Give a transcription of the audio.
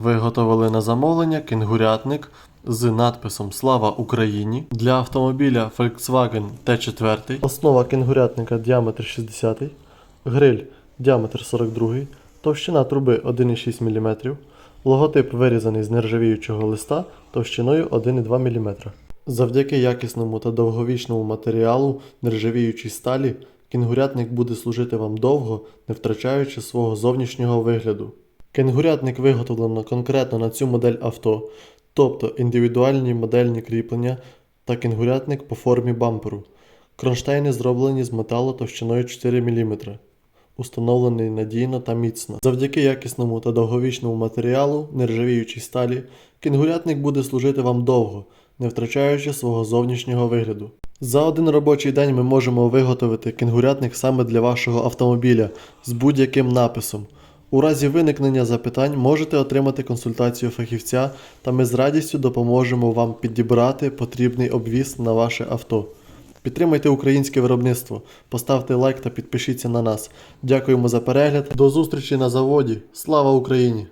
Виготовили на замовлення кенгурятник з надписом Слава Україні для автомобіля Volkswagen T4. Основа кенгурятника діаметр 60, гриль діаметр 42, товщина труби 1,6 мм, логотип вирізаний з нержавіючого листа товщиною 1,2 мм. Завдяки якісному та довговічному матеріалу нержавіючій сталі кенгурятник буде служити вам довго, не втрачаючи свого зовнішнього вигляду. Кенгурятник виготовлено конкретно на цю модель авто, тобто індивідуальні модельні кріплення та кенгурятник по формі бамперу. Кронштейни зроблені з металу товщиною 4 мм, установлений надійно та міцно. Завдяки якісному та довговічному матеріалу нержавіючій сталі, кенгурятник буде служити вам довго, не втрачаючи свого зовнішнього вигляду. За один робочий день ми можемо виготовити кенгурятник саме для вашого автомобіля з будь-яким написом. У разі виникнення запитань можете отримати консультацію фахівця, та ми з радістю допоможемо вам підібрати потрібний обвіз на ваше авто. Підтримайте українське виробництво, поставте лайк та підпишіться на нас. Дякуємо за перегляд. До зустрічі на заводі. Слава Україні!